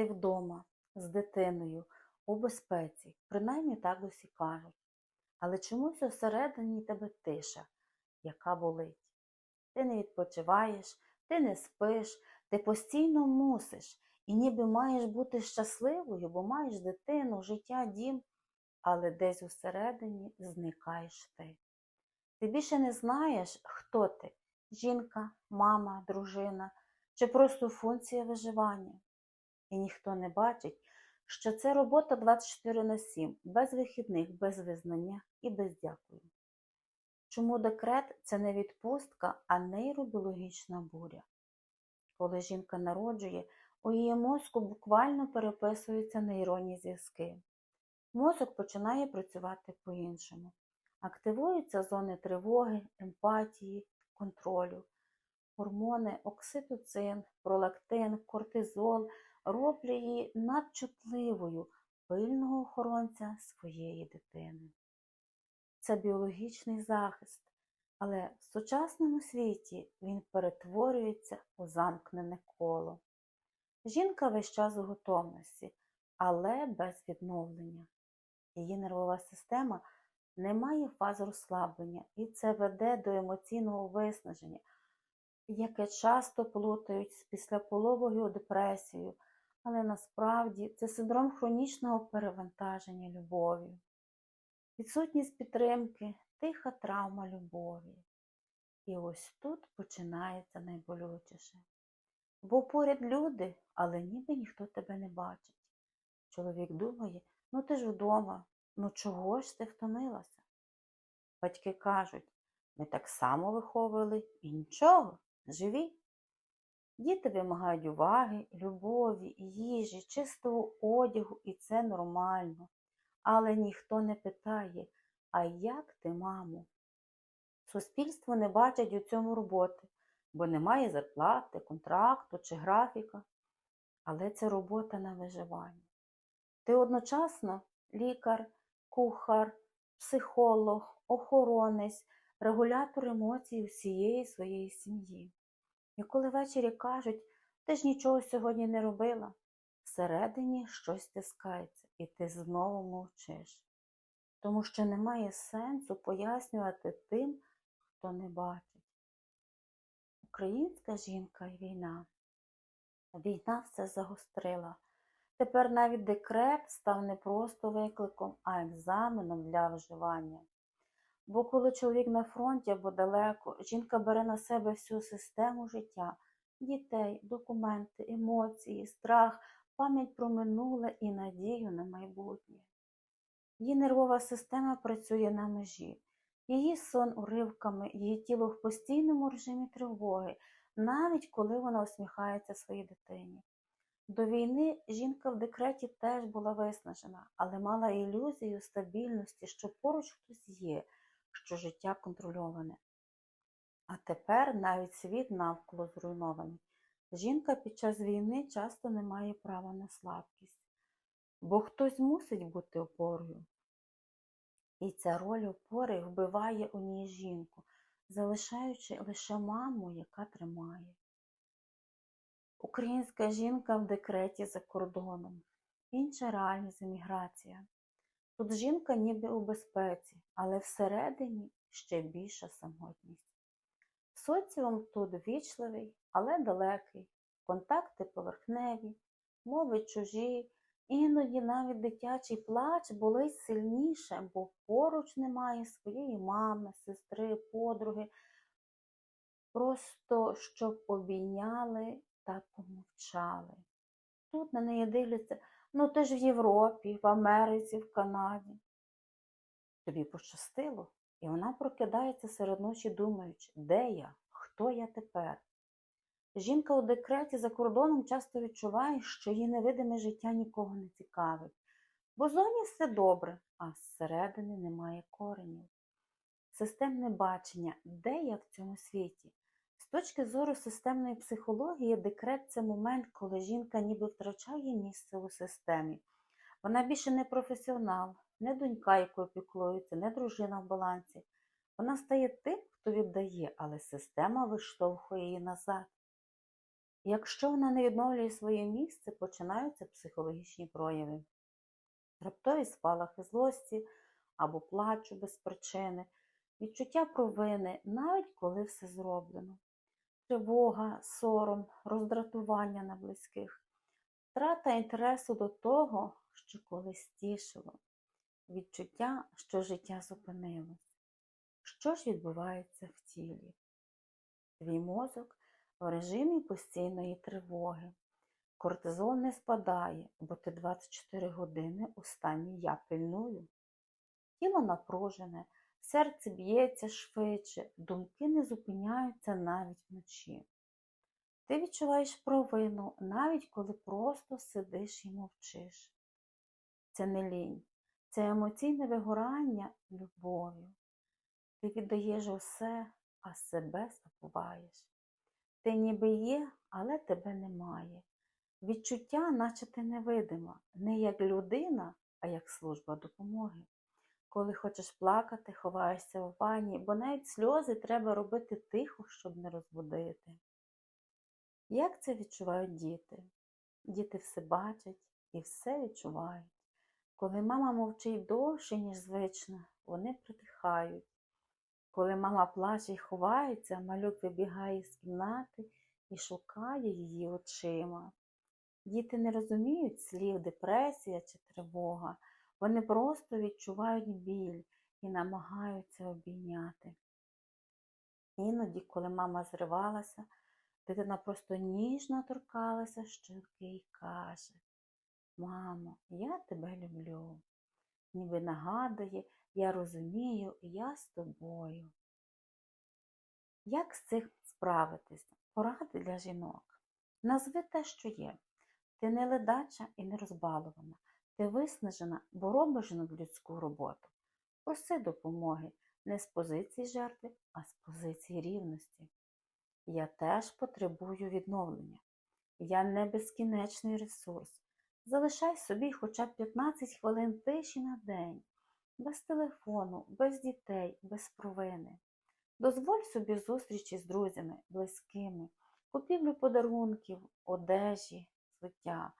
Ти вдома з дитиною у безпеці, принаймні так усі кажуть. Але чомусь всередині тебе тиша, яка болить. Ти не відпочиваєш, ти не спиш, ти постійно мусиш і ніби маєш бути щасливою, бо маєш дитину, життя, дім, але десь усередині зникаєш ти. Ти більше не знаєш, хто ти жінка, мама, дружина чи просто функція виживання. І ніхто не бачить, що це робота 24 на 7, без вихідних, без визнання і без дякую. Чому декрет це не відпустка, а нейробіологічна буря? Коли жінка народжує, у її мозку буквально переписуються нейронні зв'язки. Мозок починає працювати по-іншому. Активуються зони тривоги, емпатії, контролю. Гормони окситоцин, пролактин, кортизол роблять її надчутливою пильного охоронця своєї дитини. Це біологічний захист, але в сучасному світі він перетворюється у замкнене коло. Жінка весь час у готовності, але без відновлення. Її нервова система не має фаз розслаблення, і це веде до емоційного виснаження, яке часто плутають з післяпологою депресією, але насправді це синдром хронічного перевантаження любов'ю. Відсутність підтримки, тиха травма любові. І ось тут починається найболючіше. Бо поряд люди, але ніби ніхто тебе не бачить. Чоловік думає, ну ти ж вдома, ну чого ж ти втомилася? Батьки кажуть, ми так само виховували і нічого, живі. Діти вимагають уваги, любові, їжі, чистого одягу, і це нормально. Але ніхто не питає, а як ти, мамо? Суспільство не бачить у цьому роботи, бо немає зарплати, контракту чи графіка. Але це робота на виживання. Ти одночасно лікар, кухар, психолог, охоронець, регулятор емоцій усієї своєї сім'ї. І коли ввечері кажуть, ти ж нічого сьогодні не робила, всередині щось стискається, і ти знову мовчиш. Тому що немає сенсу пояснювати тим, хто не бачить. Українська жінка і війна. Війна все загострила. Тепер навіть декрет став не просто викликом, а екзаменом для вживання. Бо коли чоловік на фронті або далеко, жінка бере на себе всю систему життя, дітей, документи, емоції, страх, пам'ять про минуле і надію на майбутнє. Її нервова система працює на межі, її сон уривками, її тіло в постійному режимі тривоги, навіть коли вона усміхається своїй дитині. До війни жінка в декреті теж була виснажена, але мала ілюзію стабільності, що поруч хтось є, що життя контрольоване. А тепер навіть світ навколо зруйнований. Жінка під час війни часто не має права на слабкість, бо хтось мусить бути опорою. І ця роль опори вбиває у ній жінку, залишаючи лише маму, яка тримає. Українська жінка в декреті за кордоном. Інша реальність еміграція. Тут жінка ніби у безпеці, але всередині ще більша самотність. Соціум тут вічливий, але далекий, контакти поверхневі, мови чужі, іноді навіть дитячий плач болить сильніше, бо поруч немає своєї мами, сестри, подруги, просто щоб обійняли та помовчали. Тут на неї дивляться, ну ти ж в Європі, в Америці, в Канаді. Тобі пощастило, і вона прокидається серед ночі, думаючи, де я, хто я тепер. Жінка у декреті за кордоном часто відчуває, що її невидиме життя нікого не цікавить, бо зоні все добре, а зсередини немає коренів. Системне бачення, де я в цьому світі. Точки зору системної психології, декрет це момент, коли жінка ніби втрачає місце у системі. Вона більше не професіонал, не донька, якою піклується, не дружина в балансі. Вона стає тим, хто віддає, але система виштовхує її назад. Якщо вона не відновлює своє місце, починаються психологічні прояви. Раптові спалахи злості або плачу без причини, відчуття провини, навіть коли все зроблено, тривога, сором, роздратування на близьких, втрата інтересу до того, що колись тішило, відчуття, що життя зупинилось. Що ж відбувається в тілі? Твій мозок в режимі постійної тривоги. Кортизол не спадає, бо ти 24 години у стані я пильную. Тіло напружене, серце б'ється швидше, думки не зупиняються навіть вночі. Ти відчуваєш провину, навіть коли просто сидиш і мовчиш. Це не лінь, це емоційне вигорання любов'ю. Ти віддаєш усе, а себе забуваєш. Ти ніби є, але тебе немає. Відчуття, наче ти невидима, не як людина, а як служба допомоги. Коли хочеш плакати, ховаєшся в ванні, бо навіть сльози треба робити тихо, щоб не розбудити. Як це відчувають діти? Діти все бачать і все відчувають. Коли мама мовчить довше, ніж звично, вони притихають. Коли мама плаче і ховається, малюк вибігає з кімнати і шукає її очима. Діти не розуміють слів депресія чи тривога, вони просто відчувають біль і намагаються обійняти. Іноді, коли мама зривалася, дитина просто ніжно торкалася щоки і каже Мамо, я тебе люблю. Ніби нагадує, я розумію, я з тобою. Як з цим справитися? Поради для жінок. Назви те, що є. Ти не ледача і не розбалована. Ти виснажена, бо робиш людську роботу. Проси допомоги не з позиції жертви, а з позиції рівності. Я теж потребую відновлення. Я не безкінечний ресурс. Залишай собі хоча б 15 хвилин тиші на день, без телефону, без дітей, без провини. Дозволь собі зустрічі з друзями, близькими, купівлю подарунків, одежі, взуття.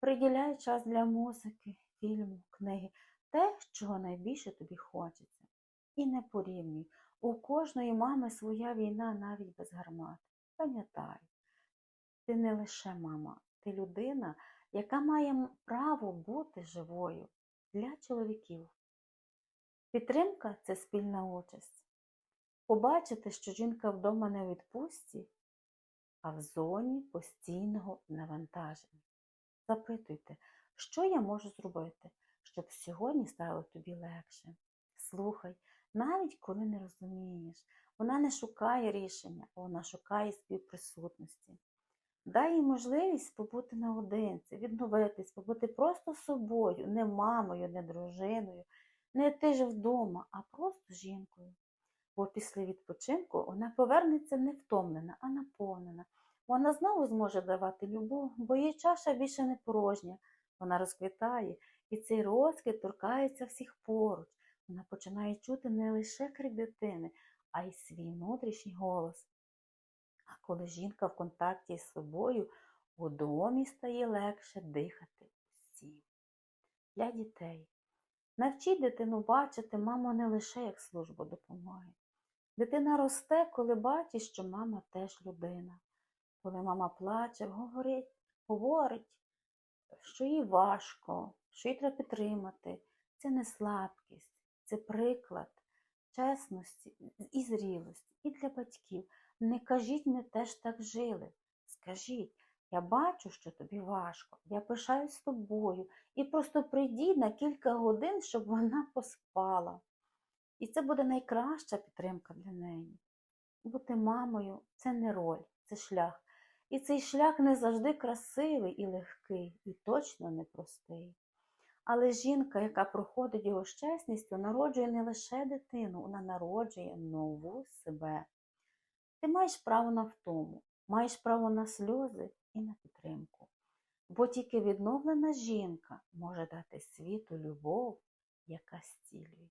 Приділяй час для музики, фільму, книги, те, чого найбільше тобі хочеться. І не порівнюй. У кожної мами своя війна навіть без гармат. Пам'ятай, ти не лише мама, ти людина, яка має право бути живою для чоловіків. Підтримка це спільна участь. Побачити, що жінка вдома не у відпустці, а в зоні постійного навантаження. Запитуйте, що я можу зробити, щоб сьогодні стало тобі легше. Слухай, навіть коли не розумієш, вона не шукає рішення, вона шукає співприсутності. Дай їй можливість побути наодинці, відновитись, побути просто собою, не мамою, не дружиною, не ти ж вдома, а просто жінкою. Бо після відпочинку вона повернеться не втомлена, а наповнена. Вона знову зможе давати любов, бо її чаша більше не порожня. Вона розквітає, і цей розквіт торкається всіх поруч. Вона починає чути не лише крик дитини, а й свій внутрішній голос. А коли жінка в контакті з собою, у домі стає легше дихати всім. Для дітей. Навчіть дитину бачити маму не лише як службу допомоги. Дитина росте, коли бачить, що мама теж людина. Коли мама плаче, говорить, говорить, що їй важко, що їй треба підтримати. Це не слабкість, це приклад чесності і зрілості, і для батьків. Не кажіть, ми теж так жили. Скажіть, я бачу, що тобі важко, я пишаюсь з тобою, і просто прийдіть на кілька годин, щоб вона поспала. І це буде найкраща підтримка для неї. Бути мамою це не роль, це шлях. І цей шлях не завжди красивий і легкий, і точно непростий. Але жінка, яка проходить його з чесністю, народжує не лише дитину, вона народжує нову себе. Ти маєш право на втому, маєш право на сльози і на підтримку. Бо тільки відновлена жінка може дати світу любов, яка зцілює.